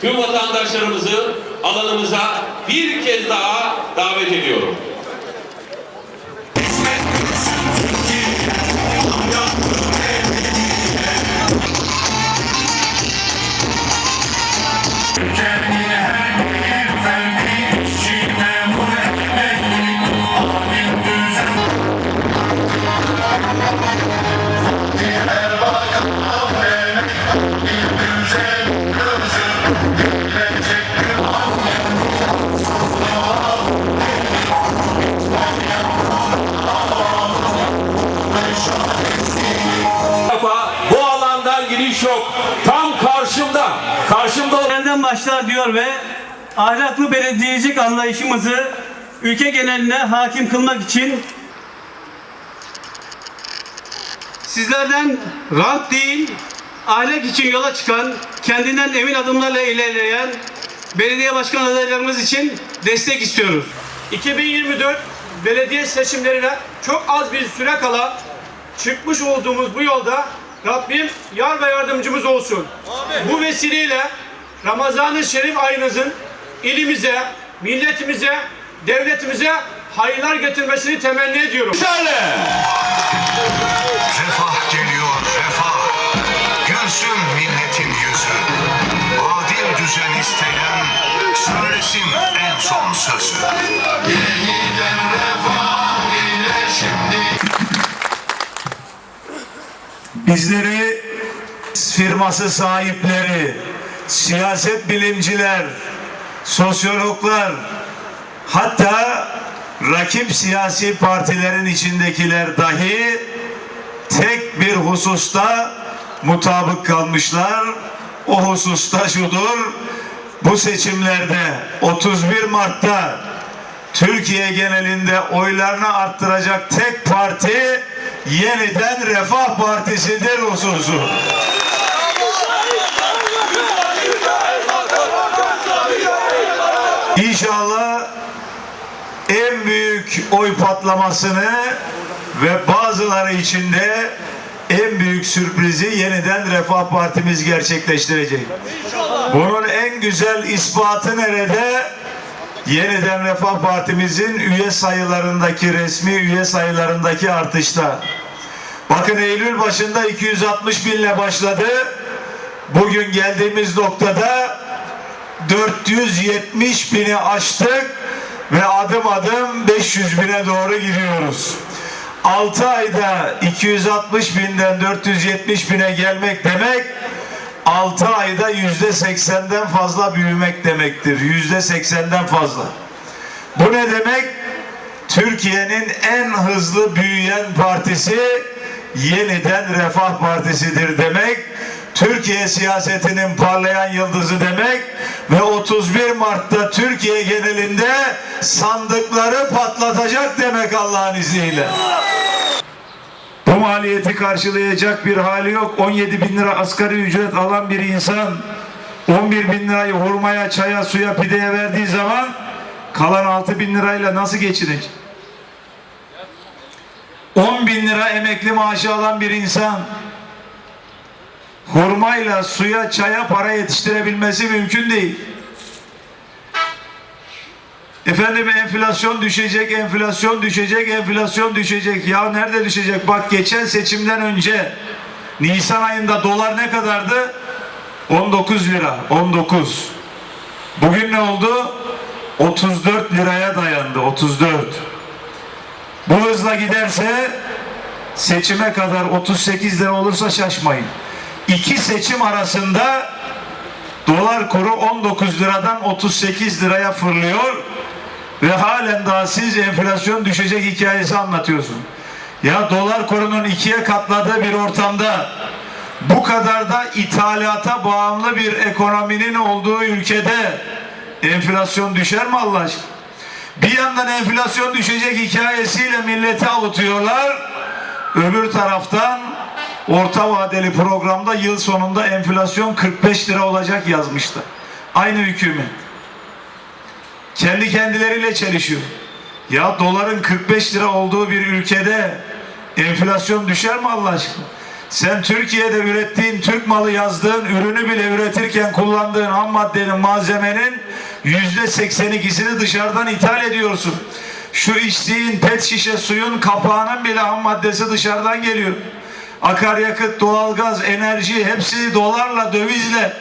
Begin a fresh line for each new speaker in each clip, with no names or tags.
tüm vatandaşlarımızı alanımıza bir kez daha davet ediyorum.
Başlar diyor ve ahlaklı belediyecilik anlayışımızı ülke geneline hakim kılmak için sizlerden rant değil ahlak için yola çıkan kendinden emin adımlarla ilerleyen belediye başkan adaylarımız için destek istiyoruz. 2024 belediye seçimlerine çok az bir süre kala çıkmış olduğumuz bu yolda Rabbim yar ve yardımcımız olsun. Bu vesileyle Ramazan-ı Şerif ayınızın ilimize, milletimize, devletimize hayırlar getirmesini temenni ediyorum.
Refah geliyor refah. Gülsün milletin yüzü. Adil düzen isteyen Söylesin en son sözü. Yeniden refah ile şimdi.
Bizleri firması sahipleri, siyaset bilimciler, sosyologlar, hatta rakip siyasi partilerin içindekiler dahi tek bir hususta mutabık kalmışlar. O hususta şudur. Bu seçimlerde 31 Mart'ta Türkiye genelinde oylarını arttıracak tek parti yeniden Refah Partisi'dir hususu. İnşallah en büyük oy patlamasını ve bazıları içinde en büyük sürprizi yeniden Refah Partimiz gerçekleştirecek. Bunun en güzel ispatı nerede? Yeniden Refah Partimizin üye sayılarındaki resmi üye sayılarındaki artışta. Bakın Eylül başında 260 binle başladı. Bugün geldiğimiz noktada 470 bini aştık ve adım adım 500 bine doğru gidiyoruz. 6 ayda 260 binden 470 bine gelmek demek 6 ayda yüzde 80'den fazla büyümek demektir. Yüzde 80'den fazla. Bu ne demek? Türkiye'nin en hızlı büyüyen partisi yeniden Refah Partisi'dir demek. Türkiye siyasetinin parlayan yıldızı demek ve 31 Mart'ta Türkiye genelinde sandıkları patlatacak demek Allah'ın izniyle. Bu maliyeti karşılayacak bir hali yok. 17 bin lira asgari ücret alan bir insan 11 bin lirayı hurmaya, çaya, suya, pideye verdiği zaman kalan 6 bin lirayla nasıl geçinecek? 10 bin lira emekli maaşı alan bir insan hurmayla, suya, çaya para yetiştirebilmesi mümkün değil. Efendim enflasyon düşecek, enflasyon düşecek, enflasyon düşecek. Ya nerede düşecek? Bak geçen seçimden önce Nisan ayında dolar ne kadardı? 19 lira. 19. Bugün ne oldu? 34 liraya dayandı. 34. Bu hızla giderse seçime kadar 38 lira olursa şaşmayın. İki seçim arasında dolar kuru 19 liradan 38 liraya fırlıyor ve halen daha siz enflasyon düşecek hikayesi anlatıyorsun. Ya dolar kurunun ikiye katladığı bir ortamda bu kadar da ithalata bağımlı bir ekonominin olduğu ülkede enflasyon düşer mi Allah aşkına? Bir yandan enflasyon düşecek hikayesiyle milleti avutuyorlar. Öbür taraftan orta vadeli programda yıl sonunda enflasyon 45 lira olacak yazmıştı. Aynı hükümet. Kendi kendileriyle çelişiyor. Ya doların 45 lira olduğu bir ülkede enflasyon düşer mi Allah aşkına? Sen Türkiye'de ürettiğin Türk malı yazdığın ürünü bile üretirken kullandığın ham maddenin malzemenin yüzde 82'sini dışarıdan ithal ediyorsun. Şu içtiğin pet şişe suyun kapağının bile ham maddesi dışarıdan geliyor. Akaryakıt, doğalgaz, enerji hepsi dolarla, dövizle.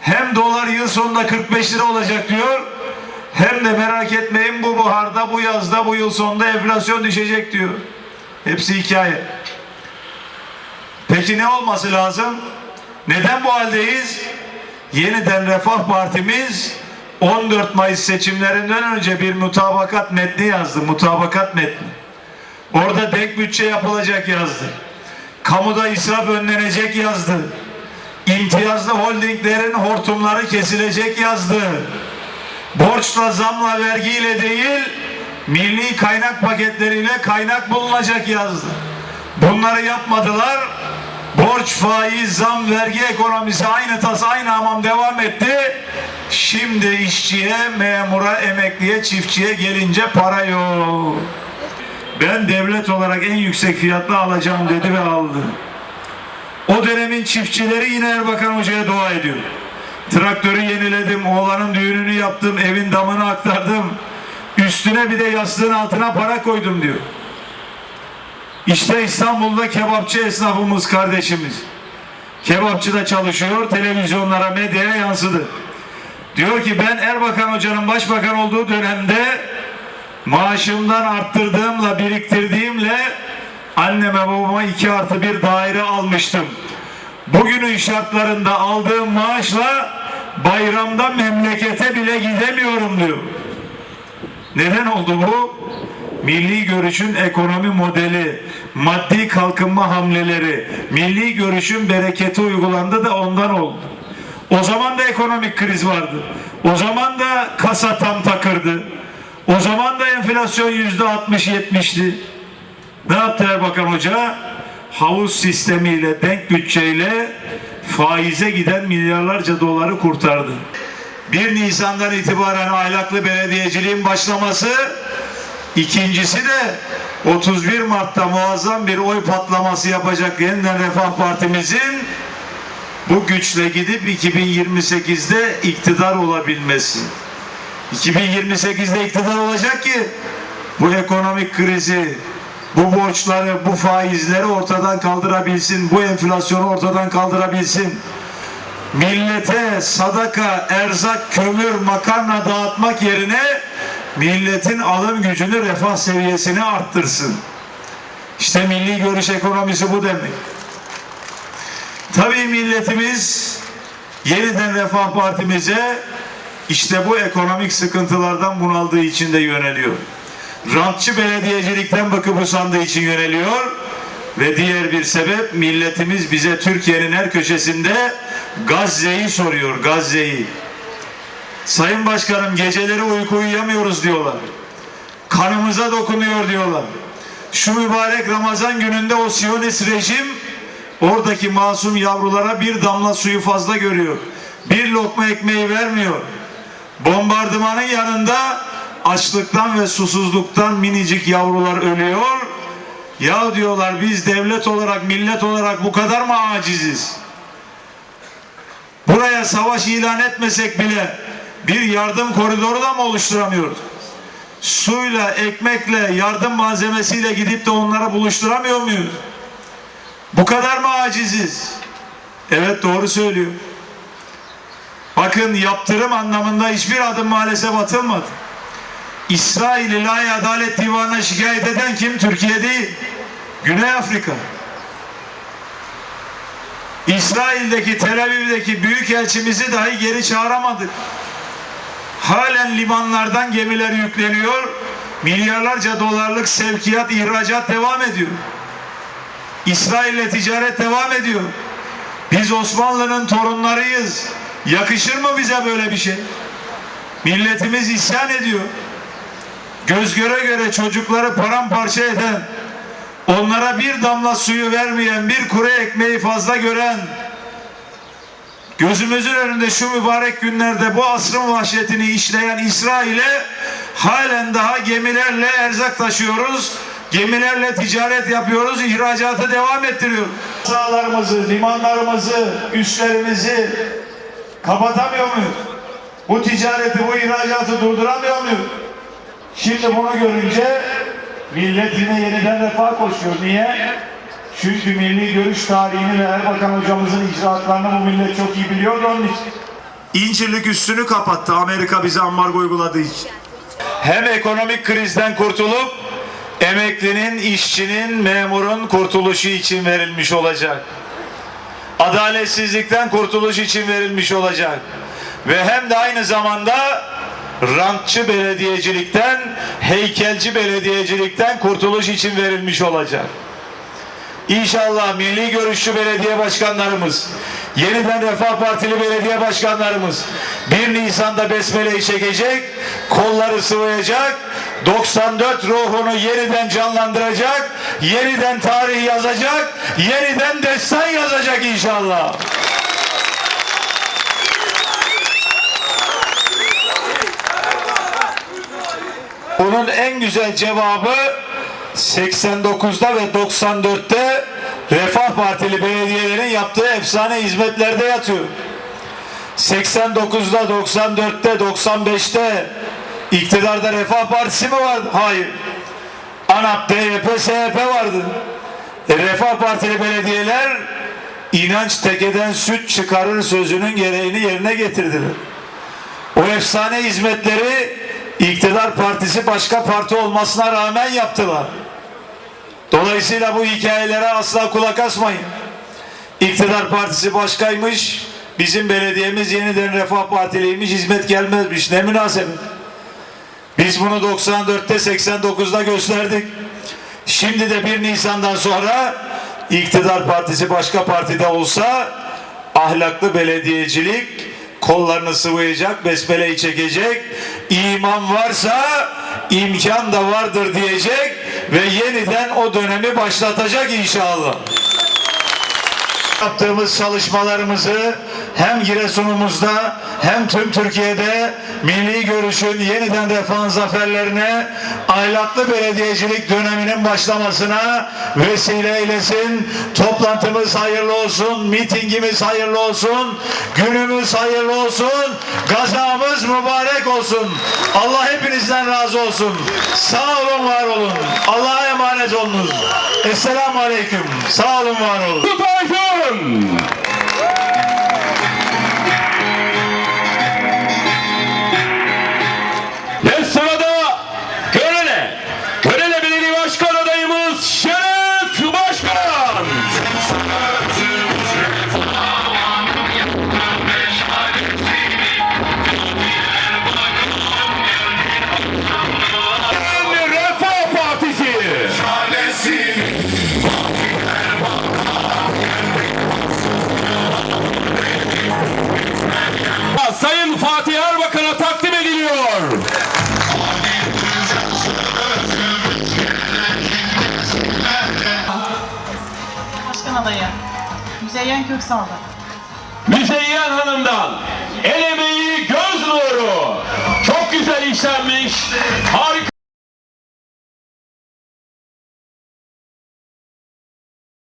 Hem dolar yıl sonunda 45 lira olacak diyor. Hem de merak etmeyin bu buharda, bu yazda, bu yıl sonunda enflasyon düşecek diyor. Hepsi hikaye. Peki ne olması lazım? Neden bu haldeyiz? Yeniden Refah Partimiz 14 Mayıs seçimlerinden önce bir mutabakat metni yazdı. Mutabakat metni. Orada denk bütçe yapılacak yazdı. Kamuda israf önlenecek yazdı. İmtiyazlı holdinglerin hortumları kesilecek yazdı. Borçla, zamla, vergiyle değil, milli kaynak paketleriyle kaynak bulunacak yazdı. Bunları yapmadılar. Borç, faiz, zam, vergi ekonomisi aynı tas, aynı hamam devam etti. Şimdi işçiye, memura, emekliye, çiftçiye gelince para yok. Ben devlet olarak en yüksek fiyatla alacağım dedi ve aldı. O dönemin çiftçileri yine Erbakan Hoca'ya dua ediyor. Traktörü yeniledim, oğlanın düğününü yaptım, evin damını aktardım. Üstüne bir de yastığın altına para koydum diyor. İşte İstanbul'da kebapçı esnafımız kardeşimiz. Kebapçıda çalışıyor, televizyonlara, medyaya yansıdı. Diyor ki ben Erbakan Hoca'nın başbakan olduğu dönemde maaşımdan arttırdığımla, biriktirdiğimle anneme babama iki artı bir daire almıştım. Bugünün şartlarında aldığım maaşla bayramda memlekete bile gidemiyorum diyor. Neden oldu bu? Milli görüşün ekonomi modeli, maddi kalkınma hamleleri, milli görüşün bereketi uygulandı da ondan oldu. O zaman da ekonomik kriz vardı. O zaman da kasa tam takırdı. O zaman da enflasyon yüzde 60-70'ti. Ne yaptı Erbakan Hoca? Havuz sistemiyle, denk bütçeyle faize giden milyarlarca doları kurtardı. 1 Nisan'dan itibaren ahlaklı belediyeciliğin başlaması, ikincisi de 31 Mart'ta muazzam bir oy patlaması yapacak yeniden Refah Partimizin bu güçle gidip 2028'de iktidar olabilmesi. 2028'de iktidar olacak ki bu ekonomik krizi, bu borçları, bu faizleri ortadan kaldırabilsin, bu enflasyonu ortadan kaldırabilsin. Millete sadaka, erzak, kömür, makarna dağıtmak yerine milletin alım gücünü, refah seviyesini arttırsın. İşte milli görüş ekonomisi bu demek. Tabii milletimiz yeniden Refah Partimize işte bu ekonomik sıkıntılardan bunaldığı için de yöneliyor. Rantçı belediyecilikten bakıp usandığı için yöneliyor. Ve diğer bir sebep milletimiz bize Türkiye'nin her köşesinde Gazze'yi soruyor. Gazze'yi. Sayın Başkanım geceleri uyku uyuyamıyoruz diyorlar. Kanımıza dokunuyor diyorlar. Şu mübarek Ramazan gününde o Siyonist rejim oradaki masum yavrulara bir damla suyu fazla görüyor. Bir lokma ekmeği vermiyor. Bombardımanın yanında açlıktan ve susuzluktan minicik yavrular ölüyor. Ya diyorlar biz devlet olarak, millet olarak bu kadar mı aciziz? Buraya savaş ilan etmesek bile bir yardım koridoru da mı oluşturamıyoruz? Suyla, ekmekle, yardım malzemesiyle gidip de onlara buluşturamıyor muyuz? Bu kadar mı aciziz? Evet doğru söylüyor. Bakın yaptırım anlamında hiçbir adım maalesef atılmadı. İsrail İlahi Adalet Divanı'na şikayet eden kim? Türkiye değil. Güney Afrika. İsrail'deki Tel Aviv'deki büyükelçimizi dahi geri çağıramadık. Halen limanlardan gemiler yükleniyor. Milyarlarca dolarlık sevkiyat, ihracat devam ediyor. İsrail'le ticaret devam ediyor. Biz Osmanlı'nın torunlarıyız. Yakışır mı bize böyle bir şey? Milletimiz isyan ediyor. Göz göre göre çocukları paramparça eden, onlara bir damla suyu vermeyen, bir kuru ekmeği fazla gören, gözümüzün önünde şu mübarek günlerde bu asrın vahşetini işleyen İsrail'e halen daha gemilerle erzak taşıyoruz. Gemilerle ticaret yapıyoruz, ihracatı devam ettiriyoruz. Sahalarımızı, limanlarımızı, üslerimizi kapatamıyor muyuz? Bu ticareti, bu ihracatı durduramıyor muyuz? Şimdi bunu görünce millet yine yeniden refah koşuyor. Niye? Çünkü milli görüş tarihini ve Erbakan hocamızın icraatlarını bu millet çok iyi biliyordu onun için. İncirlik üstünü kapattı Amerika bize ambargo uyguladığı için. Hem ekonomik krizden kurtulup emeklinin, işçinin, memurun kurtuluşu için verilmiş olacak. Adaletsizlikten kurtuluş için verilmiş olacak. Ve hem de aynı zamanda rantçı belediyecilikten, heykelci belediyecilikten kurtuluş için verilmiş olacak. İnşallah milli görüşlü belediye başkanlarımız, yeniden Refah Partili belediye başkanlarımız 1 Nisan'da besmeleyi çekecek, kolları sıvayacak, 94 ruhunu yeniden canlandıracak, yeniden tarih yazacak, yeniden destan yazacak inşallah. Bunun en güzel cevabı 89'da ve 94'te Refah Partili belediyelerin yaptığı efsane hizmetlerde yatıyor. 89'da, 94'te, 95'te iktidarda Refah Partisi mi vardı? Hayır. ANAP, DYP, SHP vardı. E, Refah Partili belediyeler inanç tekeden süt çıkarır sözünün gereğini yerine getirdiler. O efsane hizmetleri iktidar partisi başka parti olmasına rağmen yaptılar. Dolayısıyla bu hikayelere asla kulak asmayın. İktidar partisi başkaymış, bizim belediyemiz yeniden Refah Partiliymiş, hizmet gelmezmiş. Ne münasebet. Biz bunu 94'te 89'da gösterdik. Şimdi de 1 Nisan'dan sonra iktidar partisi başka partide olsa ahlaklı belediyecilik kollarını sıvayacak, besmeleyi çekecek, iman varsa imkan da vardır diyecek ve yeniden o dönemi başlatacak inşallah. Yaptığımız çalışmalarımızı hem Giresun'umuzda hem tüm Türkiye'de milli görüşün yeniden refahın zaferlerine ahlaklı belediyecilik döneminin başlamasına vesile eylesin. Toplantımız hayırlı olsun, mitingimiz hayırlı olsun, günümüz hayırlı olsun, gazamız mübarek olsun. Allah hepinizden razı olsun. Sağ olun, var olun. Allah'a emanet olunuz. Esselamu Aleyküm. Sağ olun, var olun.
Tayfun!
Müzeyyen Köksal'da.
Müzeyyen Hanım'dan el emeği göz nuru. Çok güzel işlenmiş. Harika.